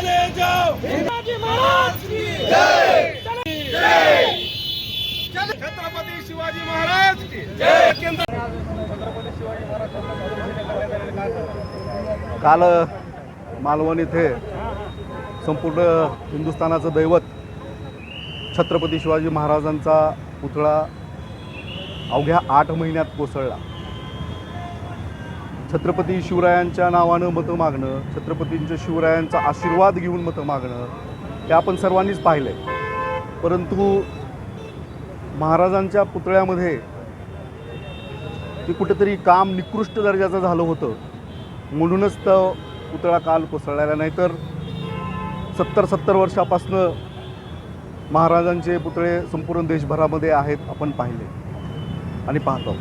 चले जाओ। शिवाजी महाराज की जय। जय। चले छत्रपति शिवाजी महाराज की जय। केंद्र छत्रपती शिवाजी महाराज काल मालवण इथे संपूर्ण हिंदुस्थानाचं दैवत छत्रपती शिवाजी महाराजांचा पुतळा अवघ्या आठ महिन्यात कोसळला. छत्रपती शिवरायांच्या नावानं मतं मागणं छत्रपतींच्या शिवरायांचा आशीर्वाद घेऊन मतं मागणं हे आपण सर्वांनीच पाहिलं आहे परंतु महाराजांच्या पुतळ्यामध्ये ते कुठेतरी काम निकृष्ट दर्जाचं झालं होतं म्हणूनच तो पुतळा काल कोसळलेला नाही तर सत्तर सत्तर वर्षापासनं महाराजांचे पुतळे संपूर्ण देशभरामध्ये आहेत आपण पाहिले आणि पाहतो.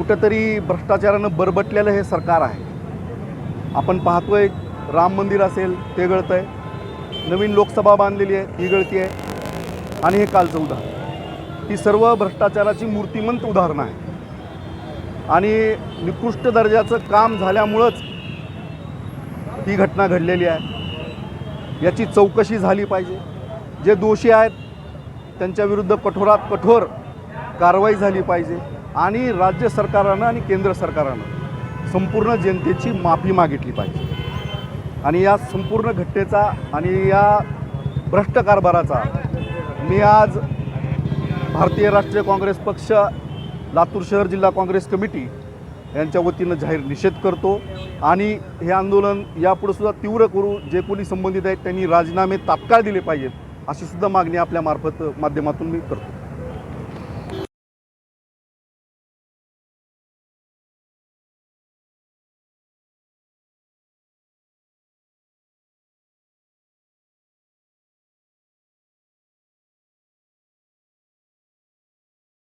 कुठंतरी भ्रष्टाचारानं बरबटलेलं हे सरकार आहे. आपण पाहतोय राम मंदिर असेल ते गळतं आहे नवीन लोकसभा बांधलेली आहे ती गळती आहे. आणि हे कालचं उदाहरण. ही सर्व भ्रष्टाचाराची मूर्तिमंत उदाहरणं आहे आणि निकृष्ट दर्जाचं काम झाल्यामुळंच ही घटना घडलेली आहे. याची चौकशी झाली पाहिजे. जे दोषी आहेत त्यांच्याविरुद्ध कठोरात कठोर कारवाई झाली पाहिजे. आणि राज्य सरकारानं आणि केंद्र सरकारानं संपूर्ण जनतेची माफी मागितली पाहिजे. आणि या संपूर्ण घटनेचा आणि या भ्रष्ट कारभाराचा मी आज भारतीय राष्ट्रीय काँग्रेस पक्ष लातूर शहर जिल्हा काँग्रेस कमिटी यांच्या वतीनं जाहीर निषेध करतो. आणि हे आंदोलन यापुढे सुद्धा तीव्र करू जे कोणी संबंधित आहेत त्यांनी राजीनामे तात्काळ दिले पाहिजेत अशी सुद्धा मागणी आपल्यामार्फत माध्यमातून मी करतो.